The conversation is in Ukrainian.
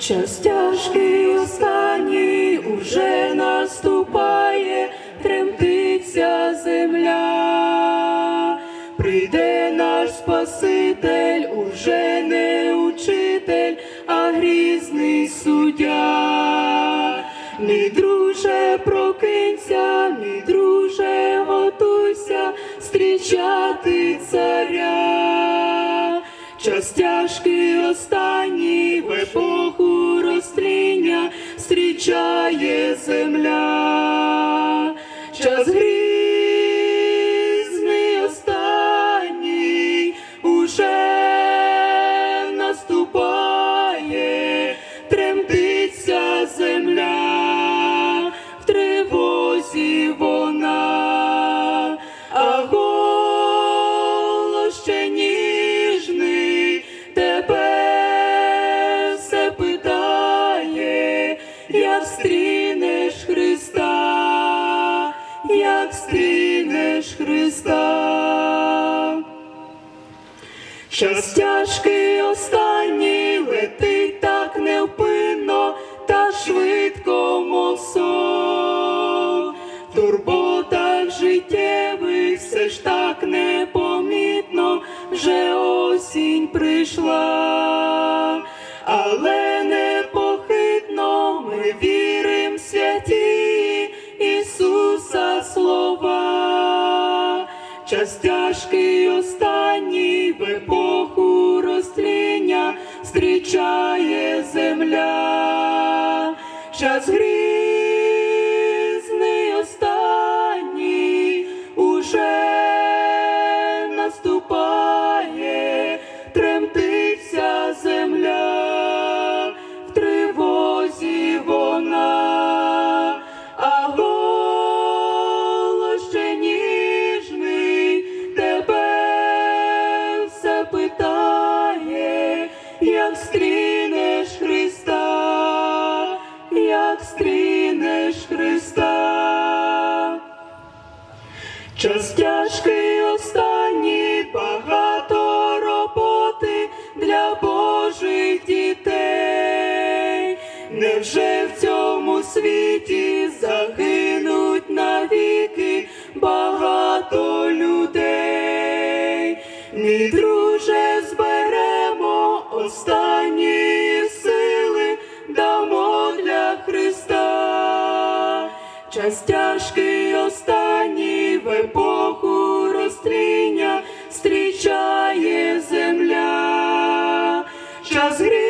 Час тяжкий останній уже наступає, тремтиться земля, прийде наш Спаситель, уже не учитель, а грізний суддя. Мій друже, прокинься, Час останні в епоху розтління зустрічає земля. Час грізний як стрінеш Христа, як стрінеш Христа. Час тяжкий останній летить так невпинно та швидко, мов сон. В турботах життєвих все ж так непомітно, вже осінь прийшла, але тяжкий останній в епоху розтління зустрічає земля. Час грізний як стрінеш Христа, як стрінеш Христа. Час Час тяжкий останній в епоху розтління зустрічає земля. Час грізний